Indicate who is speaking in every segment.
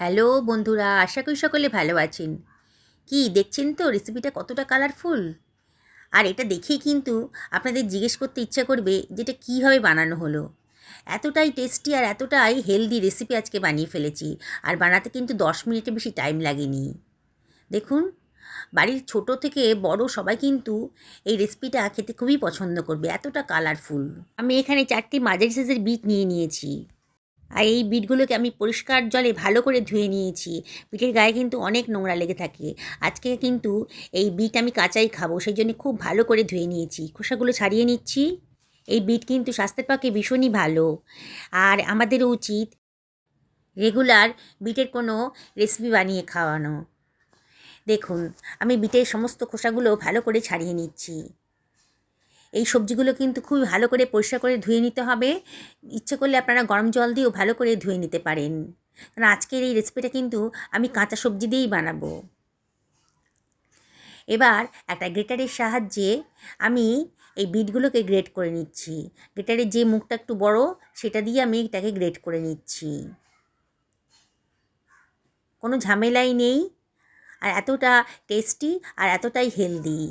Speaker 1: Hello বন্ধুরা, আশা করি সকলে ভালো আছেন। কি, দেখছেন তো রেসিপিটা কতটা কালারফুল আর এটা দেখেই কিন্তু আপনাদের জিজ্ঞেস করতে ইচ্ছা করবে যেটা কীভাবে বানানো হলো। এতটাই টেস্টি আর এতটাই হেলদি রেসিপি আজকে বানিয়ে ফেলেছি। আর বানাতে কিন্তু দশ মিনিটের বেশি টাইম লাগেনি। দেখুন, বাড়ির ছোট থেকে বড় সবাই কিন্তু এই রেসিপিটা খেতে খুবই পছন্দ করবে, এতটা কালারফুল আমি এখানে চারটি মাঝারি সাইজের বিট নিয়ে নিয়েছি। আর এই বিটগুলোকে আমি পরিষ্কার জলে ভালো করে ধুয়ে নিয়েছি। বিটের গায়ে কিন্তু অনেক নোংরা লেগে থাকে। আজকে কিন্তু এই বিট আমি কাঁচাই খাব সেই জন্য খুব ভালো করে ধুয়ে নিয়েছি। খোসাগুলো ছাড়িয়ে নিচ্ছি। এই বিট কিন্তু স্বাস্থ্যের পক্ষে ভীষণই ভালো। আর আমাদের উচিত রেগুলার বিটের কোনো রেসিপি বানিয়ে খাওয়ানো। দেখুন, আমি বিটের সমস্ত খোসাগুলো ভালো করে ছাড়িয়ে নিচ্ছি। এই সবজিগুলো কিন্তু খুব ভালো করে পরিষ্কার করে ধুয়ে নিতে হবে। ইচ্ছে করলে আপনারা গরম জল দিয়েও ভালো করে ধুয়ে নিতে পারেন। কারণ আজকের এই রেসিপিটা কিন্তু আমি কাঁচা সবজি দিয়েই বানাবো। এবার একটা গ্রেটারের সাহায্যে আমি এই বিটগুলোকে গ্রেট করে নিচ্ছি। গ্রেটারের যে মুখটা একটু বড়, সেটা দিয়ে আমি এটাকে গ্রেট করে নিচ্ছি। কোনো ঝামেলাই নেই। আর এতটা টেস্টি আর এতটাই হেলদি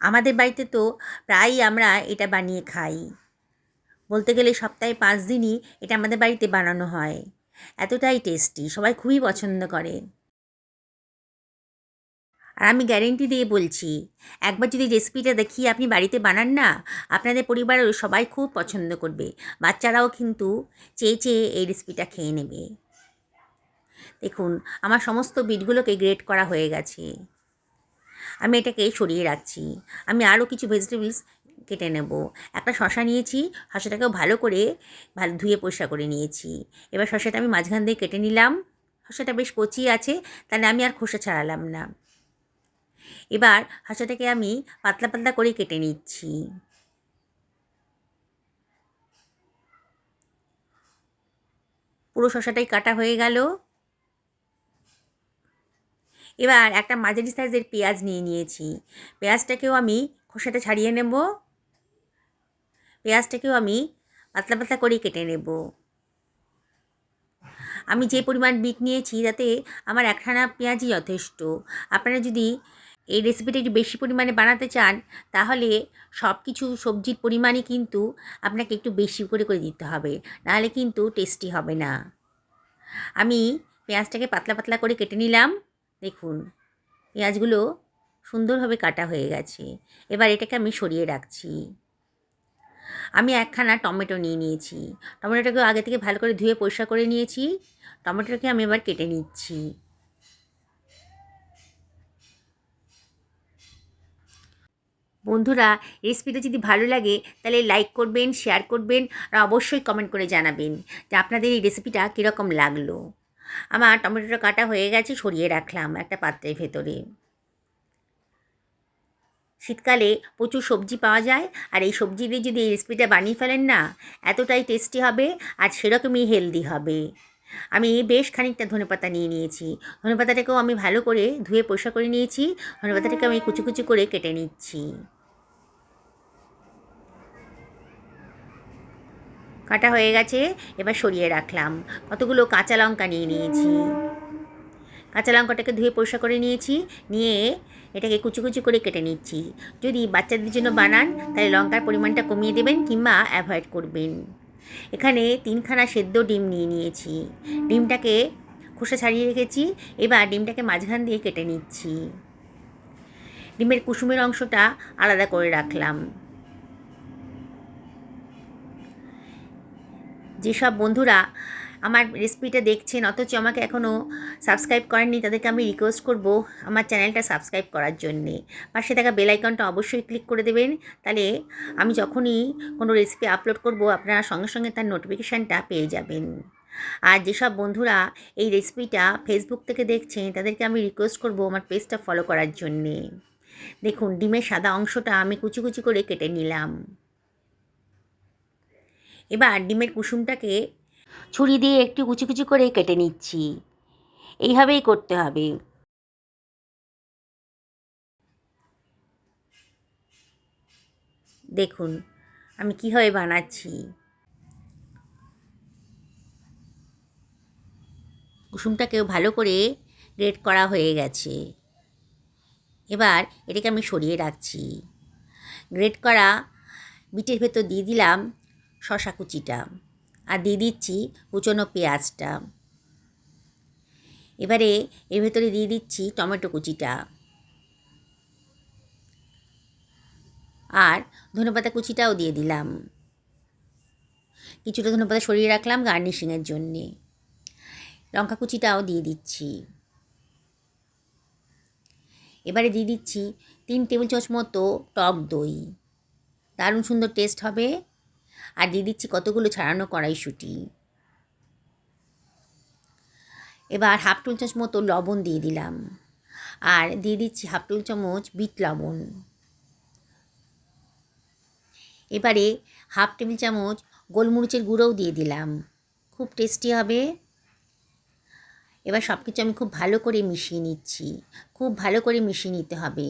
Speaker 1: আমাদের বাড়িতে তো প্রায়ই আমরা এটা বানিয়ে খাই। বলতে গেলে সপ্তাহে পাঁচ দিনই এটা আমাদের বাড়িতে বানানো হয়। এতটাই টেস্টি সবাই খুবই পছন্দ করে। আর আমি গ্যারেন্টি দিয়ে বলছি, একবার যদি রেসিপিটা দেখিয়ে আপনি বাড়িতে বানান না, আপনাদের পরিবারের সবাই খুব পছন্দ করবে। বাচ্চারাও কিন্তু চেয়ে চেয়ে এই রেসিপিটা খেয়ে নেবে। দেখুন, আমার সমস্ত বিটগুলোকে গ্রেট করা হয়ে গেছে। আমি এটাকে সরিয়ে রাখছি। আমি আরও কিছু ভেজিটেবলস কেটে নেব। একটা শশা নিয়েছি শশাটাকেও ভালো করে ভালো ধুয়ে পরিষ্কার করে নিয়েছি। এবার শশাটা আমি মাঝখান দিয়ে কেটে নিলাম। শশাটা বেশ কচি আছে, তাহলে আমি আর খোসা ছাড়ালাম না। এবার শশাটাকে আমি পাতলা পাতলা করে কেটে নিচ্ছি। পুরো শশাটাই কাটা হয়ে গেল। এবার একটা মাঝারি সাইজের পেঁয়াজ নিয়ে নিয়েছি। পেঁয়াজটাকেও আমি খোসাটা ছাড়িয়ে নেব। পেঁয়াজটাকেও আমি পাতলা পাতলা করে কেটে নেব। আমি যে পরিমাণ বিট নিয়েছি তাতে আমার একখানা পেঁয়াজই যথেষ্ট। আপনারা যদি এই রেসিপিটা একটু বেশি পরিমাণে বানাতে চান, তাহলে সব কিছু সবজির পরিমাণই কিন্তু আপনাকে একটু বেশি করে করে দিতে হবে। নাহলে কিন্তু টেস্টি হবে না। আমি পেঁয়াজটাকে পাতলা পাতলা করে কেটে নিলাম। দেখুন, পেঁয়াজগুলো সুন্দরভাবে কাটা হয়ে গেছে। এবার এটাকে আমি সরিয়ে রাখছি। আমি একখানা টমেটো নিয়ে নিয়েছি। টমেটোটাকে আগে থেকে ভালো করে ধুয়ে পরিষ্কার করে নিয়েছি। টমেটোটাকে আমি এবার কেটে নিচ্ছি। বন্ধুরা, রেসিপিটা যদি ভালো লাগে, তাহলে লাইক করবেন শেয়ার করবেন, আর অবশ্যই কমেন্ট করে জানাবেন যে আপনাদের এই রেসিপিটা কীরকম লাগল। আমার টমেটোটা কাটা হয়ে গেছে, সরিয়ে রাখলাম একটা পাত্রের ভেতরে। শীতকালে প্রচুর সবজি পাওয়া যায়, আর এই সবজি দিয়ে যদি এই রেসিপিটা বানিয়ে ফেলেন না, এতটাই টেস্টি হবে আর সেরকমই হেলদি হবে। আমি বেশ খানিকটা ধনেপাতা নিয়ে নিয়েছি। ধনেপাতাটাকেও আমি ভালো করে ধুয়ে পরিষ্কার করে নিয়েছি। ধনেপাতাটাকে আমি কুচি কুচি করে কেটে নিচ্ছি। কাটা হয়ে গেছে, এবার সরিয়ে রাখলাম। কতগুলো কাঁচা লঙ্কা নিয়ে নিয়েছি। কাঁচা লঙ্কাটাকে ধুয়ে পরিষ্কার করে নিয়েছি, নিয়ে এটাকে কুচি কুচি করে কেটে নিচ্ছি। যদি বাচ্চাদের জন্য বানান, তাহলে লঙ্কার পরিমাণটা কমিয়ে দেবেন কিংবা অ্যাভয়েড করবেন। এখানে তিনখানা সেদ্ধ ডিম নিয়ে নিয়েছি। ডিমটাকে খোসা ছাড়িয়ে রেখেছি, এবার ডিমটাকে মাঝখান দিয়ে কেটে নিচ্ছি। ডিমের কুসুমের অংশটা আলাদা করে রাখলাম। যেসব বন্ধুরা আমার রেসিপিটা দেখছেন, অথচ আমাকে এখনও সাবস্ক্রাইব করেননি, তাদেরকে আমি রিকোয়েস্ট করব আমার চ্যানেলটা সাবস্ক্রাইব করার জন্যে। পাশে থাকা বেল আইকনটা অবশ্যই ক্লিক করে দেবেন। তাহলে আমি যখনই কোনো রেসিপি আপলোড করব, আপনারা সঙ্গে সঙ্গে তার নোটিফিকেশানটা পেয়ে যাবেন। আর যেসব বন্ধুরা এই রেসিপিটা ফেসবুক থেকে দেখছেন, তাদেরকে আমি রিকোয়েস্ট করব আমার পেজটা ফলো করার জন্যে। দেখুন, ডিমের সাদা অংশটা আমি কুচি কুচি করে কেটে নিলাম। এবার ডিমের কুসুমটাকে ছুরি দিয়ে একটু কুচি কুচি করে কেটে নিচ্ছি। এইভাবেই করতে হবে। দেখুন, আমি কীভাবে বানাচ্ছি। কুসুমটাকেও ভালো করে গ্রেট করা হয়ে গেছে। এবার এটাকে আমি সরিয়ে রাখছি। গ্রেট করা বিটের ভেতর দিয়ে দিলাম শশা কুচিটা আর দিয়ে দিচ্ছি কুচনো পেঁয়াজটা। এবারে এর ভেতরে দিয়ে দিচ্ছি টমেটো কুচিটা। আর ধনেপাতা কুচিটাও দিয়ে দিলাম। কিছুটা ধনেপাতা সরিয়ে রাখলাম গার্নিশিংয়ের জন্যে। লঙ্কা কুচিটাও দিয়ে দিচ্ছি। এবারে দিয়ে দিচ্ছি তিন টেবিল চামচ মতো টক দই। দারুণ সুন্দর টেস্ট হবে। আর দিয়ে দিচ্ছি কতগুলো ছাড়ানো কড়াইশুঁটি। এবার হাফ টুল চামচ মতো লবণ দিয়ে দিলাম। আর দিয়ে দিচ্ছি হাফ টুল চামচ বিট লবণ। এবারে হাফ টেবিল চামচ গোলমরিচের গুঁড়োও দিয়ে দিলাম। খুব টেস্টি হবে। এবার সব কিছু আমি খুব ভালো করে মিশিয়ে নিচ্ছি। খুব ভালো করে মিশিয়ে নিতে হবে।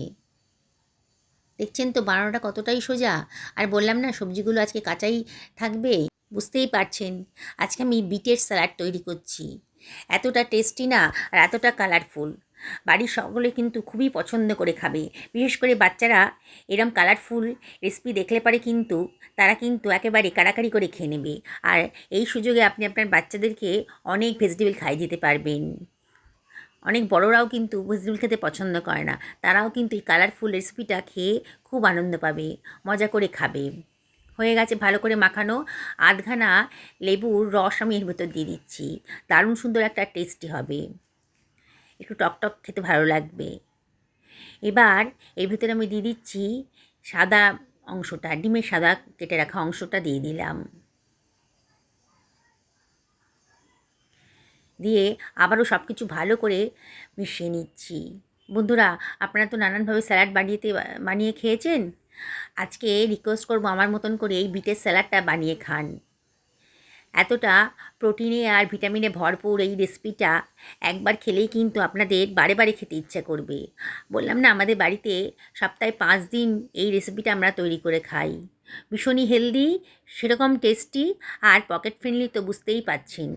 Speaker 1: দেখছেন তো বানানোটা কতটাই সোজা? আর বললাম না, সবজিগুলো আজকে কাঁচাই থাকবে? বুঝতেই পারছেন, আজকে আমি বিটের স্যালাড তৈরি করছি। এতটা টেস্টি না, আর এতটা কালারফুল। বাড়ির সকলে কিন্তু খুবই পছন্দ করে খাবে। বিশেষ করে বাচ্চারা এরম কালারফুল রেসিপি দেখলে পারে কিন্তু তারা কিন্তু একেবারে কাড়াকাড়ি করে খেয়ে নেবে। আর এই সুযোগে আপনি আপনার বাচ্চাদেরকে অনেক ভেজিটেবল খাইয়ে দিতে পারবেন। অনেক বড়রাও কিন্তু ভেজিটেবল খেতে পছন্দ করে না। তারাও কিন্তু এই কালারফুল রেসিপিটা খেয়ে খুব আনন্দ পাবে, মজা করে খাবে। হয়ে গেছে ভালো করে মাখানো আধখানা লেবুর রস আমি এর ভেতর দিয়ে দিচ্ছি। দারুণ সুন্দর একটা টেস্টি হবে। একটু টকটক খেতে ভালো লাগবে। এবার এর ভেতরে আমি দিয়ে দিচ্ছি সাদা অংশটা, ডিমের সাদা কেটে রাখা অংশটা দিয়ে দিলাম। দিয়ে আবারও সব কিছু ভালো করে মিশিয়ে নিচ্ছি। বন্ধুরা, আপনারা তো নানানভাবে স্যালাড বানিয়েতে, বানিয়ে খেয়েছেন? আজকে রিকোয়েস্ট করব আমার মতন করে এই বিটের স্যালাডটা বানিয়ে খান। এতটা প্রোটিনে আর ভিটামিনে ভরপুর এই রেসিপিটা একবার খেলেই কিন্তু আপনাদের বারে বারে খেতে ইচ্ছা করবে। বললাম না, আমাদের বাড়িতে সপ্তাহে পাঁচ দিন এই রেসিপিটা আমরা তৈরি করে খাই। ভীষণই হেলদি সেরকম টেস্টি আর পকেট ফ্রেন্ডলি তো বুঝতেই পাচ্ছেন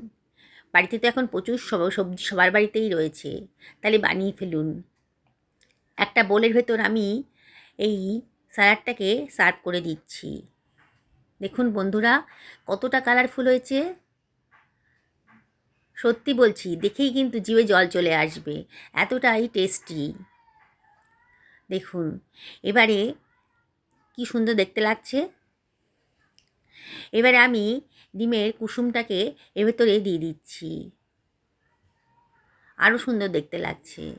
Speaker 1: বাড়িতে তো এখন প্রচুর সবজি সবার বাড়িতেই রয়েছে। তাহলে বানিয়ে ফেলুন। একটা বোলের ভেতর আমি এই স্যালাডটাকে সার্ভ করে দিচ্ছি। দেখুন বন্ধুরা, কতটা কালারফুল হয়েছে। সত্যি বলছি, দেখেই কিন্তু জিভে জল চলে আসবে। এতটাই টেস্টি। দেখুন, এবারে কি সুন্দর দেখতে লাগছে। এবারে আমি ডিমের কুসুমটাকে এর ভেতরে দিয়ে দিচ্ছি। আরও সুন্দর দেখতে লাগছে।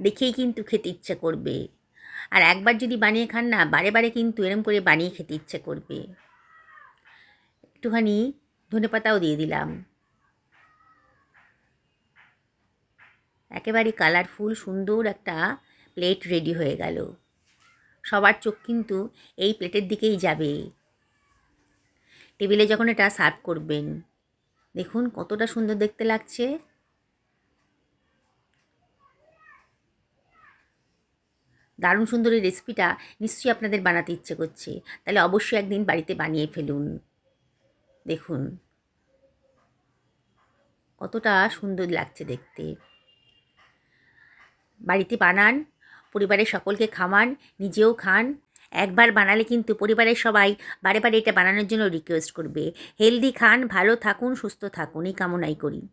Speaker 1: দেখেই কিন্তু খেতে ইচ্ছা করবে। আর একবার যদি বানিয়ে খান না, বারে বারে কিন্তু এরম করে বানিয়ে খেতে ইচ্ছে করবে। একটুখানি ধনে পাতাও দিয়ে দিলাম। একেবারে কালারফুল সুন্দর একটা প্লেট রেডি হয়ে গেল। সবার চোখ কিন্তু এই প্লেটের দিকেই যাবে। টেবিলে যখন এটা সার্ভ করবেন, দেখুন কতটা সুন্দর দেখতে লাগছে। দারুণ সুন্দর এই রেসিপিটা নিশ্চয়ই আপনাদের বানাতে ইচ্ছে করছে। তাহলে অবশ্যই একদিন বাড়িতে বানিয়ে ফেলুন। দেখুন, কতটা সুন্দর লাগছে দেখতে। বাড়িতে বানান পরিবারের সকলকে খাওয়ান, নিজেও খান। একবার বানালে কিন্তু পরিবারের সবাই বারে বারে এটা বানানোর জন্য রিকোয়েস্ট করবে। হেলদি খান, ভালো থাকুন, সুস্থ থাকুন, এই কামনাই করি।